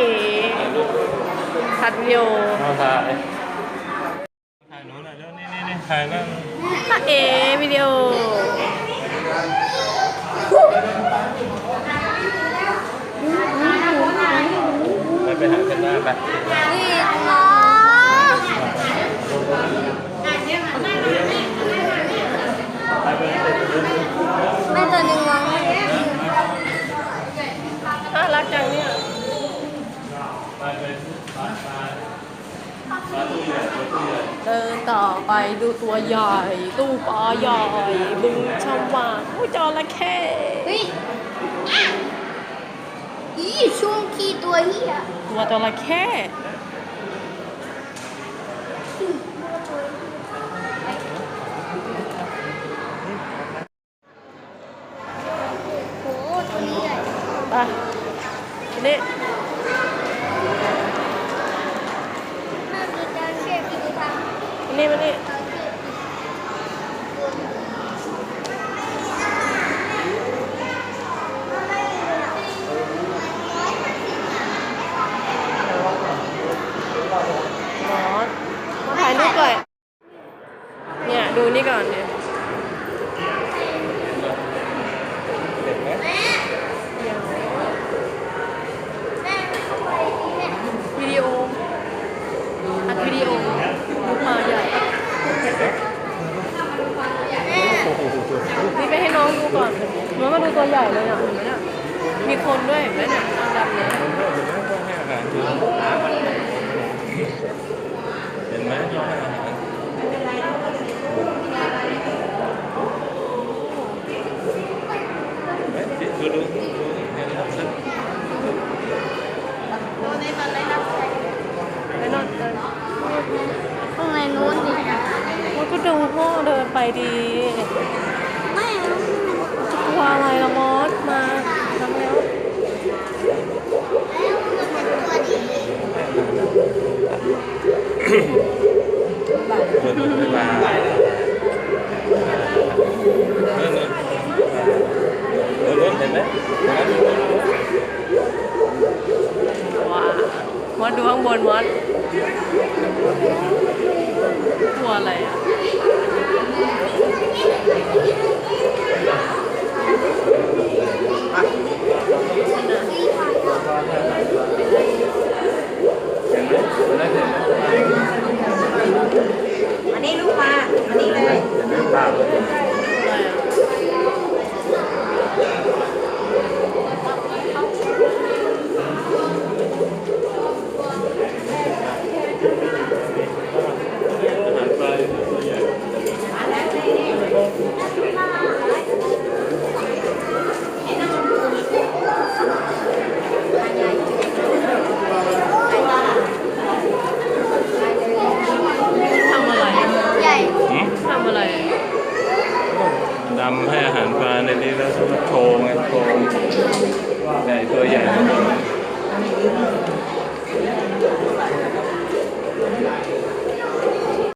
ดีโอมาถ่ายถ่ายหนูหน่อยเร็วนี่นี่นี่ถ่ายนั่นตาเอวิดีโอไปไปหากันหน้าไปนี่น้องไปแม่ตัวหนึ่งน้ง น่ารักจังเนี่ย ไปไปไปไปตู้ใหญ่ตู้ใหญ่ เดินต่อไปดูตัวใหญ่ตู้ปลาใหญ่บึงชาวหวานผู้จระเข้เฮ้ยอีช่วงขี้ตัวเหี้ยตัวจระเข้โหตัวนี้ใหญ่ไปทีนี้ แม่มีจระเข้พี่ดูทาง ที นี่มานี่ร้อนมาถ่ายรูปก่อน เนี่ย ดูนี่ก่อนเนี่ย เด็กไหม แม่แม่เข้าไปแม่ วิดีโออัดวิดีโอลูกปลาใหญ่ โอ้โห นี่ไปให้น้องดูก่อนน้องมาดู ตัวใหญ่เลยอะเห็นไหมเนี่ยมีคนด้วยเห็นไหมเนี่ยดำเนี่ยเห็นไหมก็ให้อาหารอยู่เห็นไหมก็ให้อาหารเฮ้ยดูดูดูเห็นแล้วสักไปนอนเดินข้างในนู้นดิมันก็ดูพ่อเดินไปดี จะกลัวอะไรละมอสมาทำแล้วเดินไปบ้านเดินเดินเดินเดินเห็นไหมว้าวมอสดูข้างบนมอสตัวอะไรอะ เห็นไหมเห็นไหมเห็นไหม อันนี้ลูกมาอันนี้เลย เห็นไหมตาเลย อะไรอะ อาหารปลาตัวใหญ่ ทำอะไร ใหญ่ หืม ทำอะไร ดำให้อาหารปลาในนี้แล้วก็โทงไงโทง